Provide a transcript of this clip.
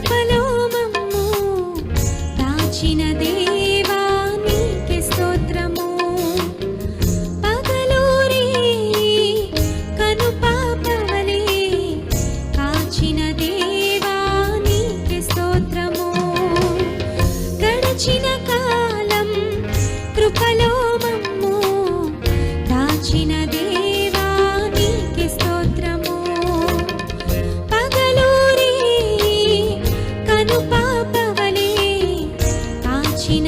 కృపలో మమ్ము దాచిన